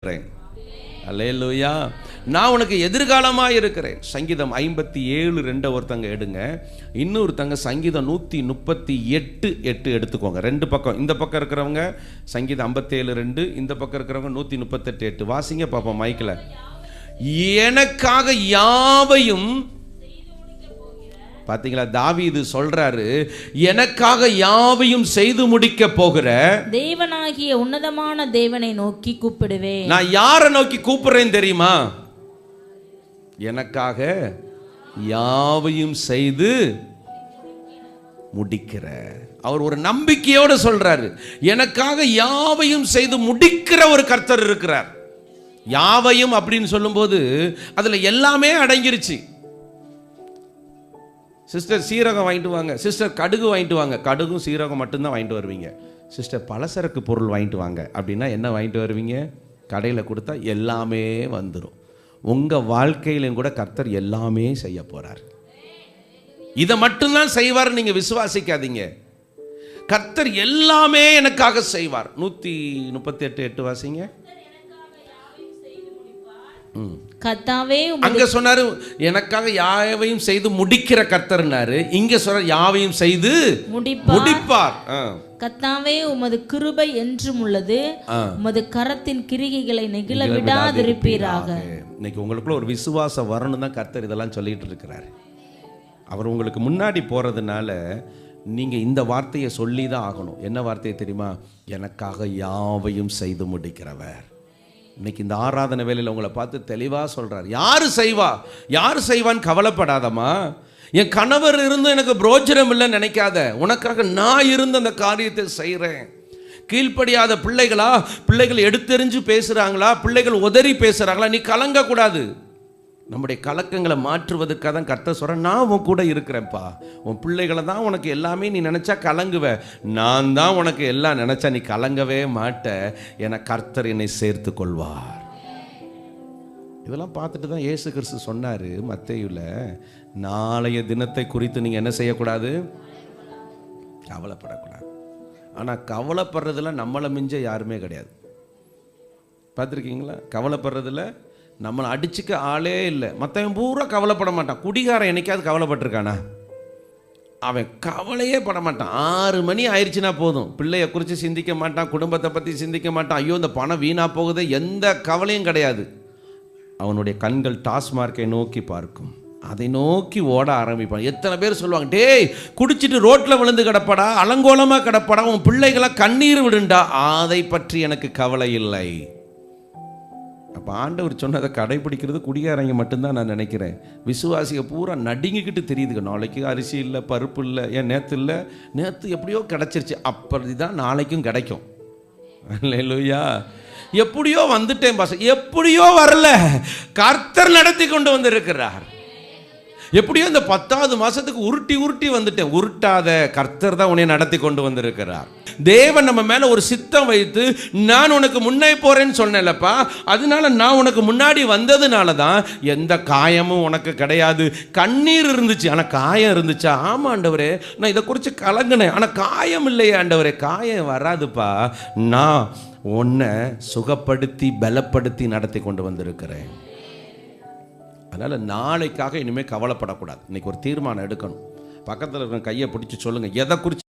இருக்கிறேன். அல்லேலூயா. நான் உனக்கு எதிர்காலமாக இருக்கிறேன். சங்கீதம் ஐம்பத்தி ஏழு ரெண்டை ஒருத்தங்க எடுங்க. இன்னொருத்தங்க சங்கீதம் நூற்றி முப்பத்தி எட்டு எட்டு எடுத்துக்கோங்க. ரெண்டு பக்கம். இந்த பக்கம் இருக்கிறவங்க சங்கீதம் ஐம்பத்தேழு ரெண்டு. இந்த பக்கம் இருக்கிறவங்க நூற்றி முப்பத்தெட்டு எட்டு. வாசிங்க பார்ப்போம் மைக்கில் எனக்காக யாவையும் பார்த்தீங்களா தாவீது சொல்றாரு எனக்காக யாவையும் செய்து முடிக்க போகிற தேவனாகிய உன்னதமான தேவனை நோக்கி கூப்பிடுவேன். நான் யாரை நோக்கி கூப்பிடுறேன் தெரியுமா? எனக்காக யாவையும் செய்து முடிக்கிற. அவர் ஒரு நம்பிக்கையோடு சொல்றாரு எனக்காக யாவையும் செய்து முடிக்கிற ஒரு கர்த்தர் இருக்கிறார். யாவையும் அப்படின்னு சொல்லும்போது அதுல எல்லாமே அடங்கிருச்சு. சிஸ்டர் சீரகம் வாங்கிட்டு வாங்க. சிஸ்டர் கடுகு வாங்கிட்டு வாங்க. கடுகும் சீரகம் மட்டும்தான் வாங்கிட்டு வருவீங்க. சிஸ்டர் பலசரக்கு பொருள் வாங்கிட்டு வாங்க. அப்படின்னா என்ன வாங்கிட்டு வருவீங்க? கடையில் கொடுத்தா எல்லாமே வந்துடும் உங்கள் வாழ்க்கையிலும் கூட கர்த்தர் எல்லாமே செய்ய போகிறார் இதை மட்டும்தான் செய்வார் நீங்கள் விசுவாசிக்காதீங்க. கர்த்தர் எல்லாமே எனக்காக செய்வார். நூற்றி முப்பத்தி எட்டு எட்டு வாசிங்க. கத்தாவே அங்க சொன்னாரு எனக்காக யாவையும் செய்து முடிக்கிற கர்த்தர்னாரு. இங்க சொல்ற யாவையும் செய்து முடிப்பார். கத்தாவே உமது கிருபை என்றும் உள்ளது. உமது கரத்தின் கிரிகைகளை நெகிழ விடாதிருப்பீராக. இன்னைக்கு உங்களுக்குள்ள ஒரு விசுவாசம் வரணும் தான் கர்த்தர் இதெல்லாம் சொல்லிட்டு இருக்கிறாரு. அவர் உங்களுக்கு முன்னாடி போறதுனால நீங்க இந்த வார்த்தையை சொல்லி தான் ஆகணும். என்ன வார்த்தையை தெரியுமா? எனக்காக யாவையும் செய்து முடிக்கிறவர். இன்னைக்கு இந்த ஆராதனை வேலையில் உங்களை பார்த்து தெளிவாக சொல்கிறார் யார் செய்வா? யார் செய்வான்னு கவலைப்படாதம்மா. என் கணவர் இருந்து எனக்கு புரோஜனம் இல்லைன்னு நினைக்காத. உனக்காக நான் இருந்து அந்த காரியத்தை செய்கிறேன் கீழ்ப்படியாத பிள்ளைகளா? பிள்ளைகள் எடுத்தெறிஞ்சு பேசுகிறாங்களா பிள்ளைகள் உதறி பேசுகிறாங்களா நீ கலங்கக்கூடாது. நம்முடைய கலக்கங்களை மாற்றுவதற்காக தான் கர்த்தர் சொல்கிறேன் நான் உன் கூட இருக்கிறேன்ப்பா. உன் பிள்ளைகளை தான் உனக்கு எல்லாமே நீ நினச்சா கலங்குவ. நான் தான் உனக்கு எல்லாம் நினச்சா நீ கலங்கவே மாட்ட. என கர்த்தர் என்னை சேர்த்து கொள்வார் இதெல்லாம் பார்த்துட்டு தான் ஏசு கிறிஸ்து சொன்னார் மத்தையில். நாளைய தினத்தை குறித்து நீங்கள் என்ன செய்யக்கூடாது? கவலைப்படக்கூடாது. ஆனால் கவலைப்படுறதுல நம்மளை மிஞ்ச யாருமே கிடையாது. பார்த்துருக்கீங்களா? கவலைப்படுறதுல நம்மளை அடிச்சுக்க ஆளே இல்லை. மற்றவன் பூரா கவலைப்பட மாட்டான். குடிகாரன் என்னைக்காவது கவலைப்பட்டிருக்கானா? அவன் கவலையே பட மாட்டான். ஆறு மணி ஆயிடுச்சுன்னா போதும். பிள்ளையை குறித்து சிந்திக்க மாட்டான். குடும்பத்தை பற்றி சிந்திக்க மாட்டான். ஐயோ இந்த பணம் வீணாக போகுது. எந்த கவலையும் கிடையாது. அவனுடைய கண்கள் டாஸ்மார்க்கை நோக்கி பார்க்கும். அதை நோக்கி ஓட ஆரம்பிப்பான். எத்தனை பேர் சொல்லுவாங்க டேய் குடிச்சிட்டு ரோட்டில் விழுந்து கிடப்படா அலங்கோலமாக கிடப்படா உன் பிள்ளைகளை கண்ணீர் விடுண்டா? அதை பற்றி எனக்கு கவலை இல்லை. அப்போ ஆண்டவர் சொன்னதை கடைபிடிக்கிறது குடிகாரங்க மட்டும்தான் நான் நினைக்கிறேன். விசுவாசிக பூரா நடுங்கிக்கிட்டு தெரியுதுங்க. நாளைக்கு அரிசி இல்லை பருப்பு இல்லை ஏன் நேற்று இல்லை? நேற்று எப்படியோ கிடச்சிருச்சு. அப்படி தான் நாளைக்கும் கிடைக்கும். இல்லையா எப்படியோ வந்துட்டேன் பாச. எப்படியோ வரல. கர்த்தர் நடத்தி கொண்டு வந்திருக்கிறார். எப்படியோ இந்த பத்தாவது மாதத்துக்கு உருட்டி உருட்டி வந்துட்டேன். உருட்டாத கர்த்தர் தான் உன்னை நடத்தி கொண்டு வந்திருக்கிறார். தேவன் நம்ம மேலே ஒரு சித்தம் வைத்து நான் உனக்கு முன்னே போகிறேன்னு சொன்னேன்லப்பா. அதனால நான் உனக்கு முன்னாடி வந்ததுனால தான் எந்த காயமும் உனக்கு கிடையாது. கண்ணீர் இருந்துச்சு. ஆனால் காயம் இருந்துச்சா? ஆமாம் ஆண்டவரே. நான் இதை குறித்து கலங்கினேன். ஆனால் காயம் இல்லையே ஆண்டவரே. காயம் வராதுப்பா. நான் உன்னை சுகப்படுத்தி பலப்படுத்தி நடத்தி கொண்டு வந்திருக்கிறேன். அதனால் நாளைக்காக இனிமேல் கவலைப்படக்கூடாது. இன்னைக்கு ஒரு தீர்மானம் எடுக்கணும். பக்கத்தில் இருக்கிற கையை பிடிச்சி சொல்லுங்கள் எதை குறித்து